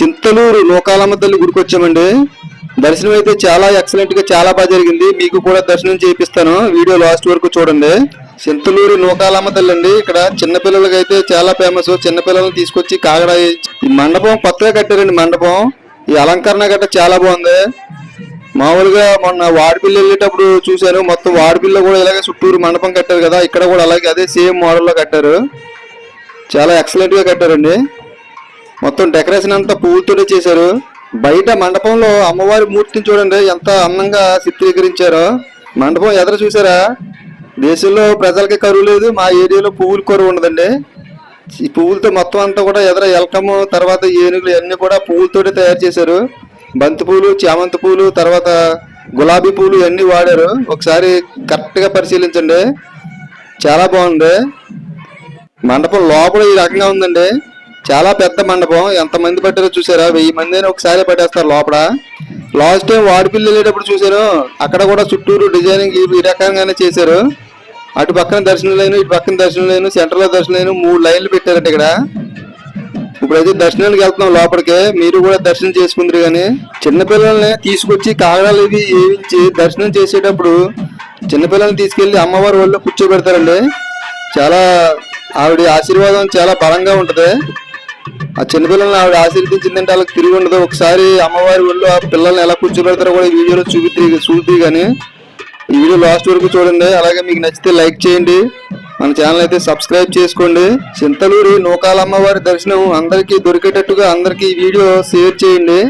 చింతలూరు నూకాలమ్మ తల్లి గుడికి వచ్చామండి. దర్శనం అయితే చాలా ఎక్సలెంట్గా చాలా బాగా జరిగింది. మీకు కూడా దర్శనం చేపిస్తాను వీడియో లాస్ట్ వరకు చూడండి. చింతలూరు నూకాలమ్మ తల్లి అండి. ఇక్కడ చిన్నపిల్లలకి అయితే చాలా ఫేమస్ చిన్నపిల్లలను తీసుకొచ్చి కాగడ ఈ మండపం కొత్తగా కట్టారండి మండపం. ఈ అలంకరణ గట్ట చాలా బాగుంది. మామూలుగా మొన్న వాడిపిల్లి వెళ్ళేటప్పుడు చూశాను. మొత్తం వాడిపిల్ల కూడా ఇలాగే చుట్టూరు మండపం కట్టారు కదా. ఇక్కడ కూడా అలాగే అదే సేమ్ మోడల్లో కట్టారు. చాలా ఎక్సలెంట్గా కట్టారండి. మొత్తం డెకరేషన్ అంతా పువ్వులతోనే చేశారు. బయట మండపంలో అమ్మవారి మూర్తిని చూడండి ఎంత అందంగా చిత్రీకరించారో. మండపం ఎదురు చూసారా? దేశంలో ప్రజలకి కరువు లేదు మా ఏరియాలో పువ్వులు కరువు ఉండదండి. ఈ పువ్వులతో మొత్తం అంతా కూడా ఎదుర ఎలకము తర్వాత ఏనుగులు అన్నీ కూడా పువ్వులతోటి తయారు చేశారు. బంతి పూలు చామంతి పూలు తర్వాత గులాబీ పూలు ఇవన్నీ వాడారు. ఒకసారి కరెక్ట్గా పరిశీలించండి. చాలా బాగుంది. మండపం లోపల ఈ రకంగా ఉందండి. చాలా పెద్ద మండపం. ఎంతమంది పట్టారో చూసారా? వెయ్యి మంది అని ఒకసారి పట్టేస్తారు లోపల. లాస్ట్ టైం వాడిపిల్లి వెళ్ళేటప్పుడు చూసారు. అక్కడ కూడా చుట్టూరు డిజైనింగ్ ఈ- రకంగానే చేశారు. అటు పక్కన దర్శనం లైన్ ఇటు పక్కన దర్శనం లైన్ సెంటర్లో దర్శనం లైన్ మూడు లైన్లు పెట్టారంట ఇక్కడ. ఇప్పుడైతే దర్శనానికి వెళ్తున్నాం లోపలికి. మీరు కూడా దర్శనం చేసుకుందరు కానీ చిన్నపిల్లల్ని తీసుకొచ్చి కాగడాలు ఇవి ఏవించి దర్శనం చేసేటప్పుడు చిన్నపిల్లల్ని తీసుకెళ్ళి అమ్మవారి వాళ్ళు కూర్చోబెడతారండి. చాలా ఆవిడ ఆశీర్వాదం చాలా బలంగా ఉంటుంది. ఆ చిన్నపిల్లల్ని ఆవిడ ఆశీర్వదించిందంటే వాళ్ళకి తిరిగి ఉండదు. ఒకసారి అమ్మవారి ఒళ్ళు ఆ పిల్లల్ని ఎలా కూర్చోబెడతారో కూడా ఈ వీడియోలో చూపి చూపి కానీ ఈ వీడియో లాస్ట్ వరకు చూడండి. అలాగే మీకు నచ్చితే లైక్ చేయండి. మన ఛానల్ అయితే సబ్స్క్రైబ్ చేసుకోండి. చింతలూరి నూకాలమ్మవారి దర్శనం అందరికీ దొరికేటట్టుగా అందరికీ ఈ వీడియో షేర్ చేయండి.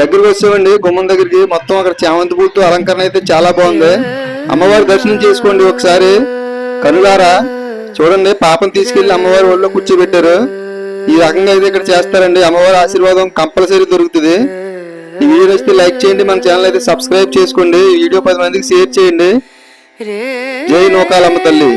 దగ్గరికి వచ్చామండి గుమ్మం దగ్గరికి మొత్తం అక్కడ చామంతి పూలతో అలంకరణ అయితే చాలా బాగుంది. అమ్మవారి దర్శనం చేసుకోండి ఒకసారి. కనులారా చూడండి పాపం తీసుకెళ్ళి అమ్మవారి ఒళ్ళో కూర్చోబెట్టారు. ఈ రకంగా అయితే ఇక్కడ చేస్తారండి. అమ్మవారి ఆశీర్వాదం కంపల్సరీ దొరుకుతుంది. ఈ వీడియో నచ్చితే లైక్ చేయండి. మన ఛానల్ అయితే సబ్స్క్రైబ్ చేసుకోండి. ఈ వీడియో పది మందికి షేర్ చేయండి. జై నూకాలమ్మ తల్లి.